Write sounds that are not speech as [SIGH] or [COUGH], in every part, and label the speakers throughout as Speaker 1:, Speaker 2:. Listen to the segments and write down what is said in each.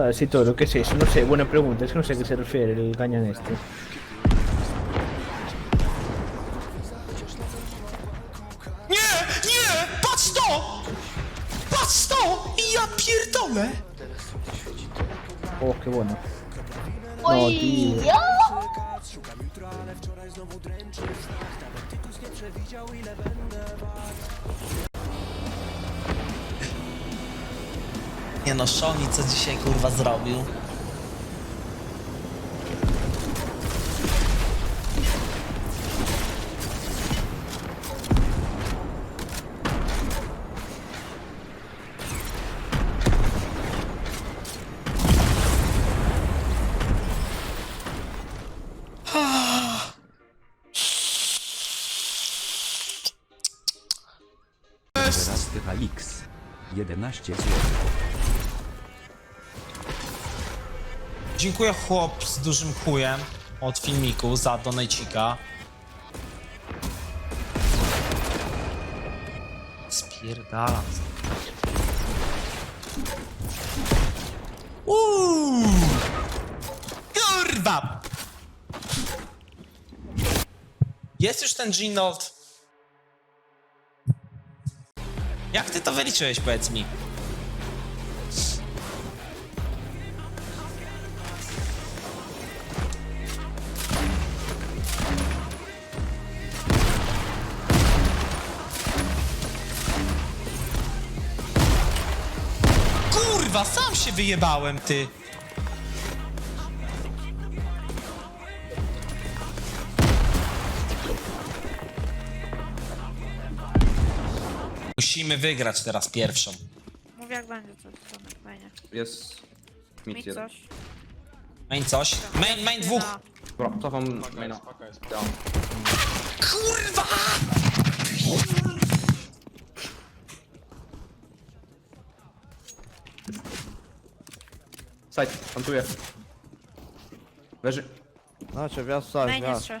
Speaker 1: Joder, sí, todo, ¿qué es eso? No sé, buena pregunta, es que no sé a qué se refiere el cañón este.
Speaker 2: Nie, nie, patrz to! Patrz to! Ja pierdolę!
Speaker 1: Oh, qué bueno.
Speaker 3: Oj,
Speaker 1: tío.
Speaker 2: Nie no, Shoni co dzisiaj kurwa zrobił?
Speaker 4: Teraz THX. 11 zł.
Speaker 2: Dziękuję chłop z dużym chujem od filmiku za donajcika. Spierdalam. Uuu! Kurwa! Jest już ten Ginold. Jak ty to wyliczyłeś, powiedz mi? Kurwa, sam się wyjebałem, ty! Musimy wygrać teraz pierwszą.
Speaker 5: Mów jak będzie coś, Tomek, fajnie.
Speaker 6: Jest
Speaker 5: Mi
Speaker 6: mit jeden.
Speaker 5: coś.
Speaker 2: Main coś? Main, main dwóch!
Speaker 6: Dobra, cofam maina. Down.
Speaker 2: Kurwa!
Speaker 6: Side, plantuję. Leży.
Speaker 7: Znaczy, wjazd wstać,
Speaker 5: Main
Speaker 7: wjazd.
Speaker 5: jeszcze.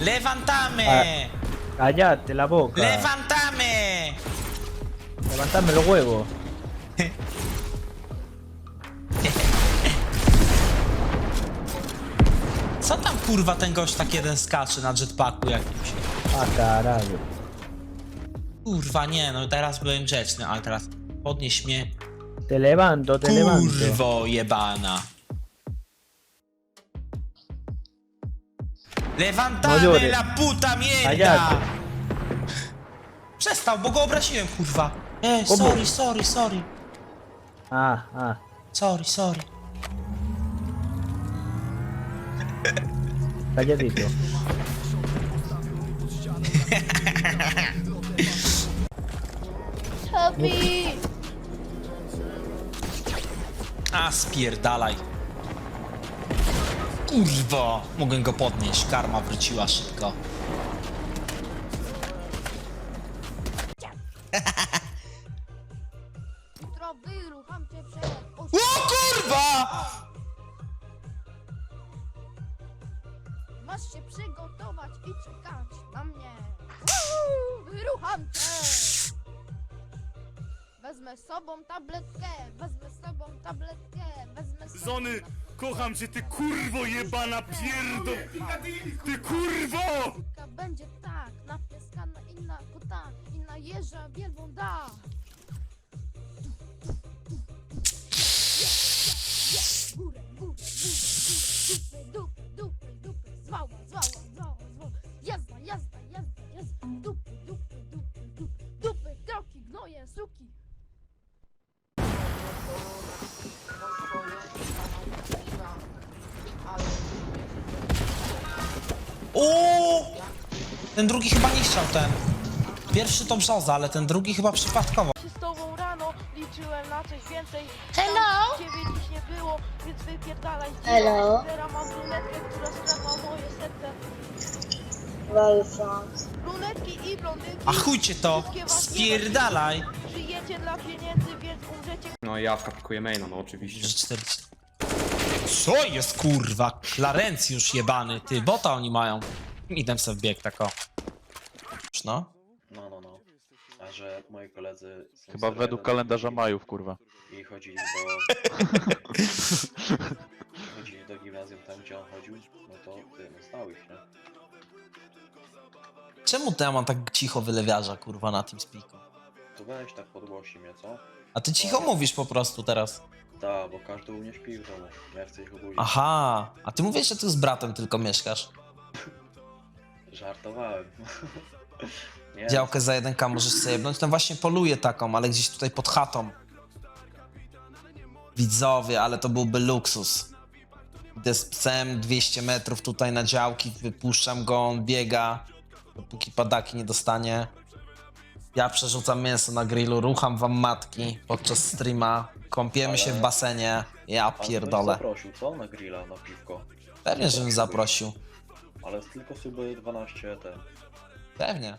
Speaker 2: Levantame!
Speaker 1: Cállate la boca.
Speaker 2: Levantame!
Speaker 1: Levantame los huevos.
Speaker 2: Co tam kurwa ten gość tak jeden skacze na jetpacku jakimś?
Speaker 1: Ah, carajo.
Speaker 2: Kurwa nie, no teraz byłem grzeczny, ale teraz podnieś mnie.
Speaker 1: Te levanto, te levanto.
Speaker 2: Kurwo jebana.
Speaker 1: Levantate
Speaker 2: la puta mierda! Przestał, bo go obraziłem, kurwa. E,
Speaker 1: Obu.
Speaker 2: sorry, sorry, sorry.
Speaker 1: Ah, a.
Speaker 2: Sorry, sorry.
Speaker 1: Tak
Speaker 3: ja
Speaker 2: dico. Tobi! Kurwo, mogę go podnieść, karma wróciła szybko.
Speaker 3: Wezmę z sobą tabletkę, wezmę z sobą tabletkę, wezmę z sobą
Speaker 8: Zony, kocham cię, ty kurwo jebana pierdo... Ty kurwo!
Speaker 3: Będzie tak, na pieska, na inna kota, i na jeża wielbłąda. Górę,
Speaker 2: O! Ten drugi chyba nie chciał ten. Pierwszy to brzoza, ale ten drugi chyba przypadkowo.
Speaker 5: Z tobą rano liczy
Speaker 7: liczyłem na coś więcej.
Speaker 9: Hello?
Speaker 7: Ciebie dziś nie było, więc wypierdalaj
Speaker 9: Hello?
Speaker 7: Teraz mam brunetkę, która moje serce. Brunetki i blondynki.
Speaker 5: A chuj cię to!
Speaker 7: Wszystkie was
Speaker 5: Spierdalaj!
Speaker 7: Żyjecie dla pieniędzy, więc umrzecie
Speaker 6: No ja wkapuję maina, no oczywiście.
Speaker 5: Że 40. Co jest kurwa? Klarencjusz jebany, ty, bota oni mają. Idę sobie w bieg tak o. Już No.
Speaker 10: No, no, no. A że moi koledzy są
Speaker 11: Chyba według kalendarza Majów, kurwa.
Speaker 10: I chodzili do... chodzili do gimnazjum tam, gdzie on chodził, no to ty, no znał ich, nie?
Speaker 5: Czemu to ja mam tak cicho wylewiarza kurwa na tym speaku?
Speaker 10: To weź tak podgłosi mnie, co?
Speaker 5: A ty cicho mówisz po prostu teraz.
Speaker 10: Ta, bo każdy u mnie śpi w domu. Ja chcę ich obudzić.
Speaker 5: Aha, a ty mówisz, że ty z bratem tylko mieszkasz.
Speaker 10: Żartowałem. [LAUGHS] [LAUGHS] nie,
Speaker 5: Działkę za 1k możesz sobie jebnąć. No właśnie poluję taką, ale gdzieś tutaj pod chatą. Widzowie, ale to byłby luksus. Idę z psem 200 metrów tutaj na działki, wypuszczam go, on biega, dopóki padaki nie dostanie. Ja przerzucam mięso na grillu, rucham wam matki podczas streama, kąpiemy się w basenie. Ja
Speaker 10: ktoś
Speaker 5: pierdolę.
Speaker 10: zaprosił, co? Na grilla, na piwko.
Speaker 5: Pewnie, żebym zaprosił.
Speaker 10: Ale tylko suby 12 ten.
Speaker 5: Pewnie.